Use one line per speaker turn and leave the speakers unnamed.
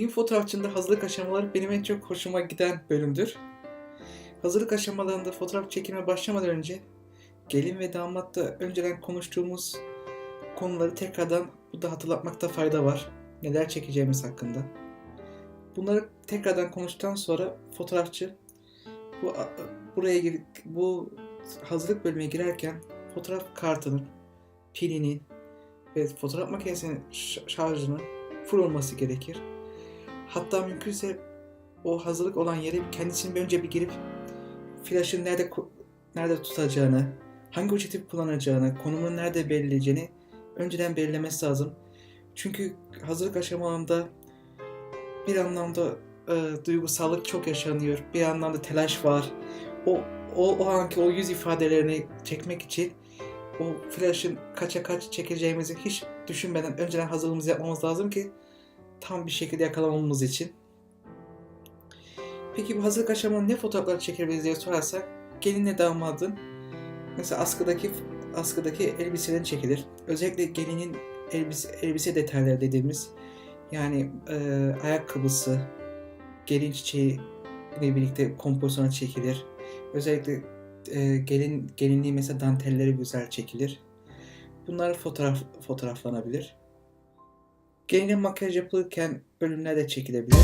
Düğün fotoğrafçında hazırlık aşamaları benim en çok hoşuma giden bölümdür. Hazırlık aşamalarında fotoğraf çekime başlamadan önce gelin ve damatta önceden konuştuğumuz konuları tekrardan burada hatırlatmakta fayda var. Neler çekeceğimiz hakkında. Bunları tekrardan konuştuktan sonra fotoğrafçı bu buraya gir, bu hazırlık bölümüne girerken fotoğraf kartının, pilinin ve fotoğraf makinesinin şarjının full olması gerekir. Hatta mümkünse o hazırlık olan yere kendisinin önce bir girip flaşın nerede nerede tutacağını, hangi objektif kullanacağını, konumunu nerede belirleyeceğini önceden belirlemesi lazım. Çünkü hazırlık aşamalarında bir anlamda e, duygusallık çok yaşanıyor. Bir anlamda telaş var. O, o, o anki o yüz ifadelerini çekmek için o flash'ın kaça kaç çekeceğimizi hiç düşünmeden önceden hazırlığımızı yapmamız lazım ki tam bir şekilde yakalamamız için. Peki bu hazırlık aşamanın ne fotoğrafları çekebiliriz diye sorarsak gelinle damadın mesela askıdaki askıdaki elbiselerini çekilir. Özellikle gelinin elbise, elbise detayları dediğimiz yani e, ayakkabısı, gelin çiçeği ile birlikte kompozisyona çekilir. Özellikle e, gelin gelinliği mesela dantelleri güzel çekilir. Bunlar fotoğraf fotoğraflanabilir. Gelinin makyaj yapılırken önüne de çekilebilir.